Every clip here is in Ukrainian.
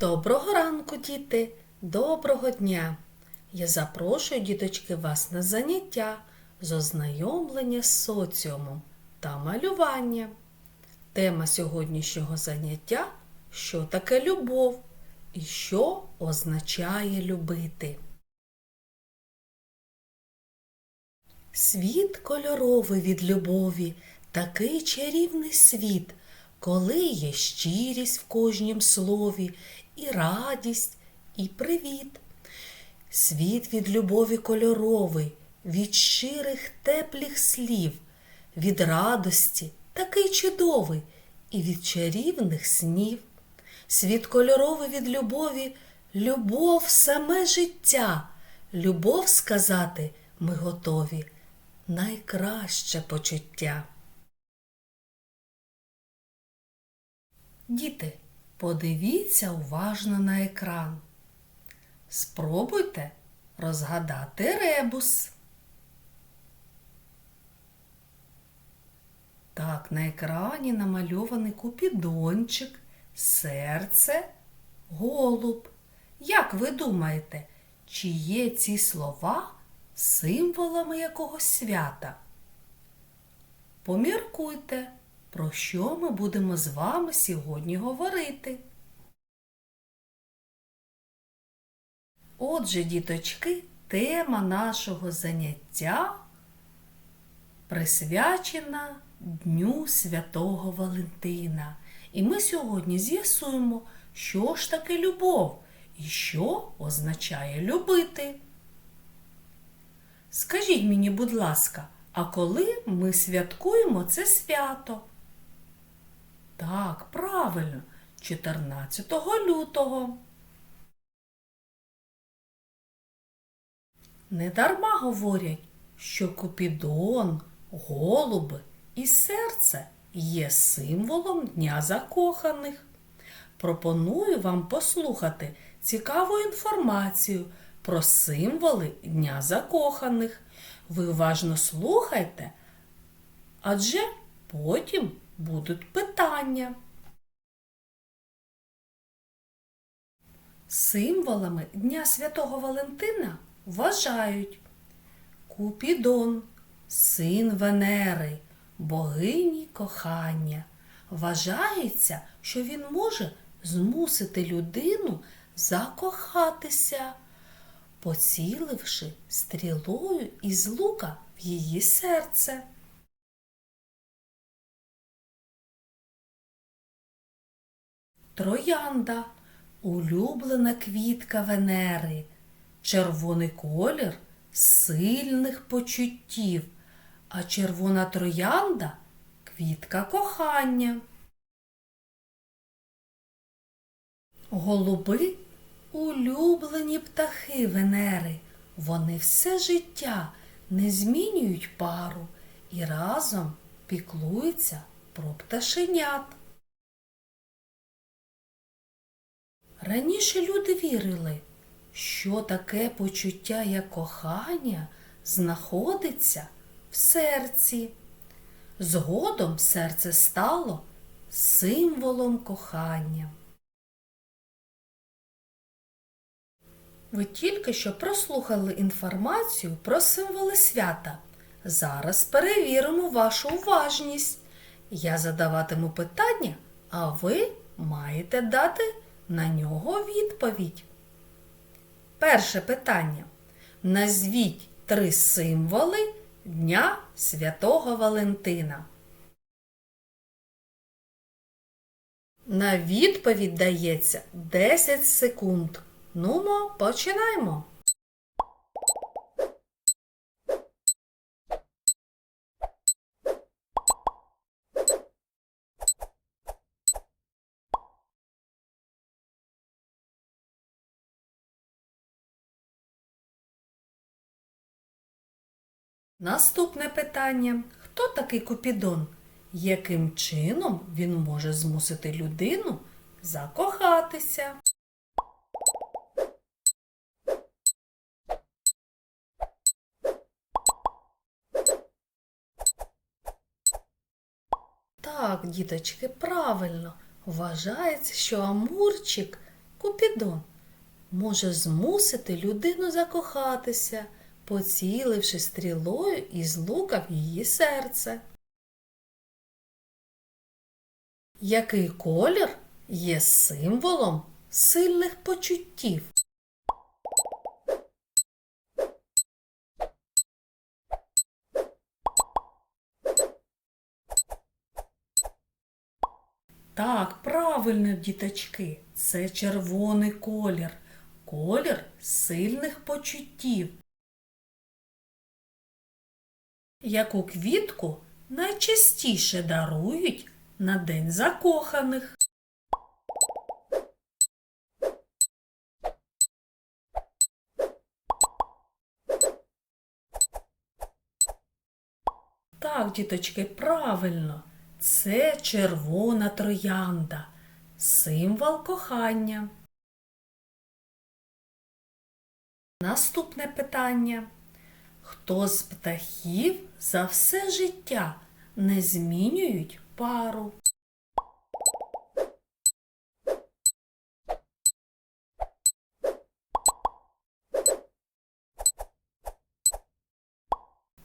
Доброго ранку, діти! Доброго дня! Я запрошую, діточки, вас на заняття з ознайомлення з соціумом та малювання. Тема сьогоднішнього заняття що таке любов і що означає любити. Світ кольоровий від любові, такий чарівний світ, коли є щирість в кожнім слові, і радість, і привіт. Світ від любові кольоровий, від щирих теплих слів, від радості такий чудовий, і від чарівних снів. Світ кольоровий від любові, любов саме життя, любов сказати ми готові найкраще почуття. Діти, подивіться уважно на екран. Спробуйте розгадати ребус. Так, на екрані намальований купідончик, серце, голуб. Як ви думаєте, чи є ці слова символами якогось свята? Поміркуйте, про що ми будемо з вами сьогодні говорити. Отже, діточки, тема нашого заняття присвячена Дню Святого Валентина. І ми сьогодні з'ясуємо, що ж таке любов і що означає любити. Скажіть мені, будь ласка, а коли ми святкуємо це свято? Так, правильно, 14 лютого. Недарма говорять, що Купідон, голуби і серце є символом Дня закоханих. Пропоную вам послухати цікаву інформацію про символи Дня закоханих. Ви уважно слухайте, адже потім будуть питання. Символами Дня Святого Валентина вважають Купідон, син Венери, богині кохання. Вважається, що він може змусити людину закохатися, поціливши стрілою із лука в її серце. Троянда улюблена квітка Венери, червоний колір сильних почуттів, а червона троянда квітка кохання. Голуби улюблені птахи Венери. Вони все життя не змінюють пару і разом піклуються про пташенят. Раніше люди вірили, що таке почуття як кохання знаходиться в серці. Згодом серце стало символом кохання. Ви тільки що прослухали інформацію про символи свята. Зараз перевіримо вашу уважність. Я задаватиму питання, а ви маєте дати на нього відповідь. Перше питання. Назвіть три символи Дня Святого Валентина. На відповідь дається 10 секунд. Нумо, починаємо. Наступне питання. Хто такий Купідон? Яким чином він може змусити людину закохатися? Так, діточки, правильно. Вважається, що Амурчик Купідон може змусити людину закохатися, поціливши стрілою із лука в її серце. Який колір є символом сильних почуттів? Так, правильно, діточки, це червоний колір, колір сильних почуттів. Яку квітку найчастіше дарують на День закоханих? Так, діточки, правильно. Це червона троянда, символ кохання. Наступне питання. Хто з птахів за все життя не змінюють пару?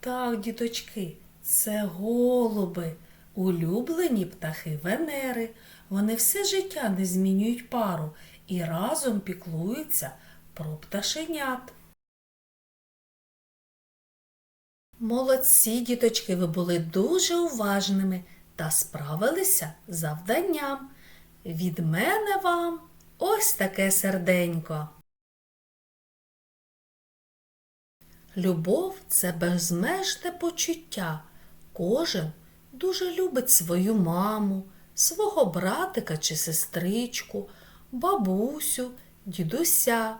Так, діточки, це голуби, улюблені птахи Венери. Вони все життя не змінюють пару і разом піклуються про пташенят. Молодці, діточки, ви були дуже уважними та справилися завданням. Від мене вам ось таке серденько. Любов це безмежне почуття. Кожен дуже любить свою маму, свого братика чи сестричку, бабусю, дідуся.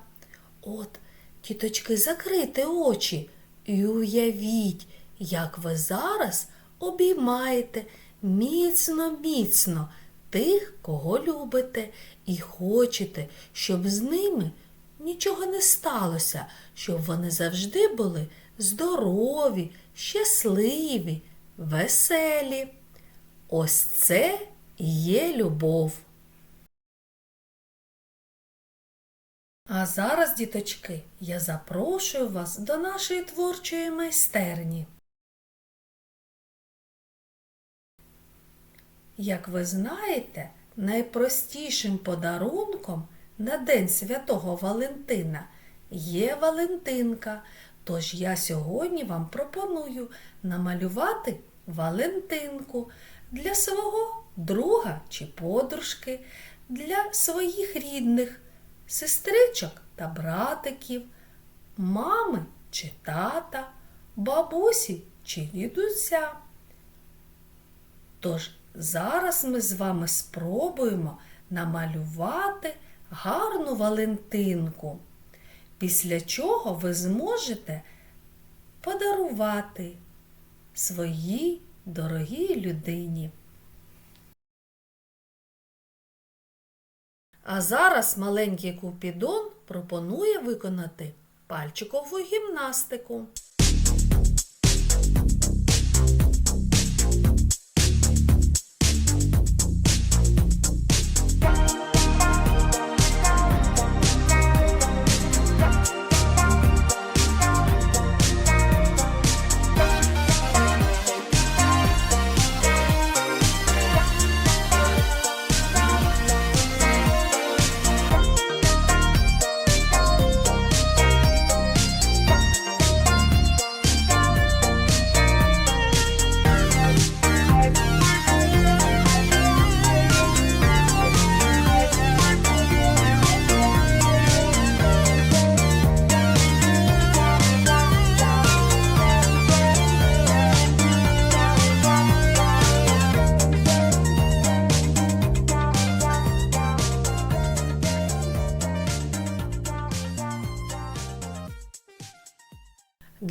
От, тіточки, закрийте очі і уявіть, як ви зараз обіймаєте міцно-міцно тих, кого любите, і хочете, щоб з ними нічого не сталося, щоб вони завжди були здорові, щасливі, веселі. Ось це і є любов. А зараз, діточки, я запрошую вас до нашої творчої майстерні. Як ви знаєте, найпростішим подарунком на День Святого Валентина є Валентинка. Тож я сьогодні вам пропоную намалювати Валентинку для свого друга чи подружки, для своїх рідних, сестричок та братиків, мами чи тата, бабусі чи дідуся. Тож зараз ми з вами спробуємо намалювати гарну Валентинку, після чого ви зможете подарувати своїй дорогій людині. А зараз маленький Купідон пропонує виконати пальчикову гімнастику.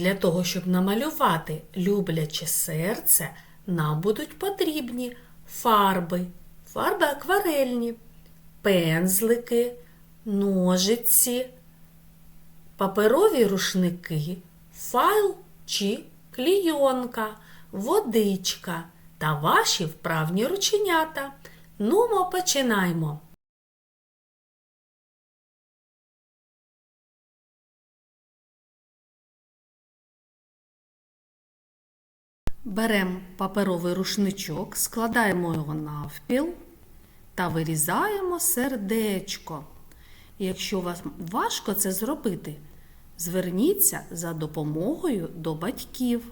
Для того, щоб намалювати любляче серце, нам будуть потрібні фарби, фарби акварельні, пензлики, ножиці, паперові рушники, файл чи клійонка, водичка та ваші вправні рученята. Ну, ми починаємо. Беремо паперовий рушничок, складаємо його навпіл та вирізаємо сердечко. Якщо вам важко це зробити, зверніться за допомогою до батьків.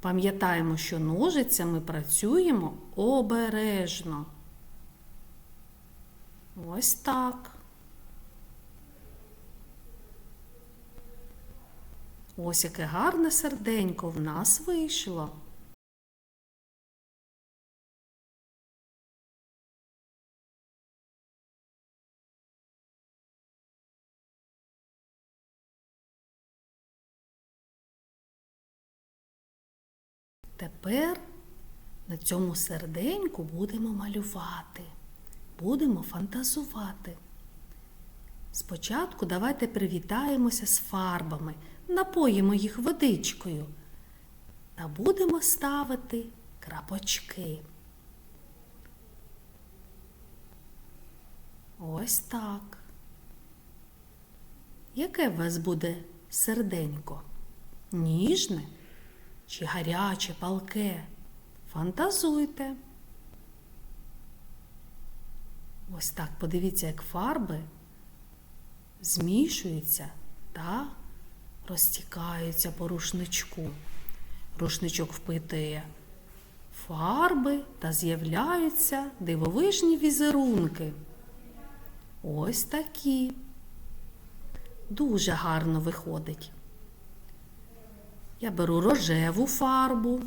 Пам'ятаємо, що ножицями працюємо обережно. Ось так. Ось яке гарне серденько в нас вийшло. Тепер на цьому серденьку будемо малювати, будемо фантазувати. Спочатку давайте привітаємося з фарбами, напоїмо їх водичкою та будемо ставити крапочки. Ось так. Яке у вас буде серденько? Ніжне чи гаряче, палке? Фантазуйте. Ось так подивіться, як фарби змішуються та розтікаються по рушничку. Рушничок впитує фарби та з'являються дивовижні візерунки. Ось такі. Дуже гарно виходить. Я беру рожеву фарбу.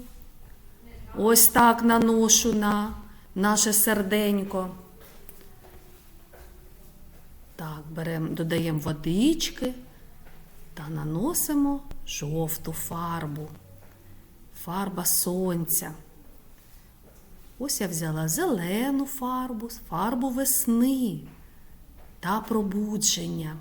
Ось так наношу на наше серденько. Так, беремо, додаємо водички та наносимо жовту фарбу. Фарба сонця. Ось я взяла зелену фарбу, фарбу весни та пробудження.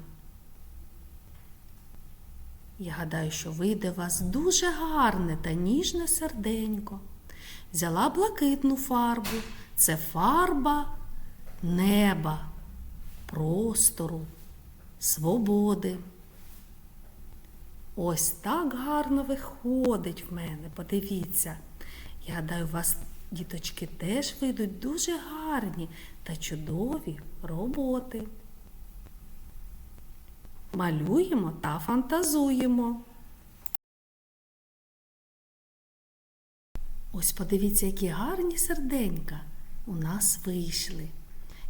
Я гадаю, що вийде у вас дуже гарне та ніжне серденько. Взяла блакитну фарбу. Це фарба неба, простору, свободи. Ось так гарно виходить в мене, подивіться. Я гадаю, у вас, діточки, теж вийдуть дуже гарні та чудові роботи. Малюємо та фантазуємо. Ось подивіться, які гарні серденька у нас вийшли.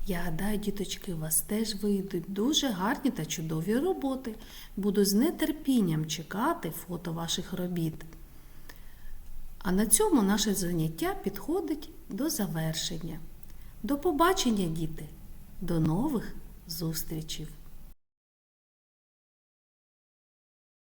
Я гадаю, діточки, у вас теж вийдуть дуже гарні та чудові роботи. Буду з нетерпінням чекати фото ваших робіт. А на цьому наше заняття підходить до завершення. До побачення, діти! До нових зустрічей!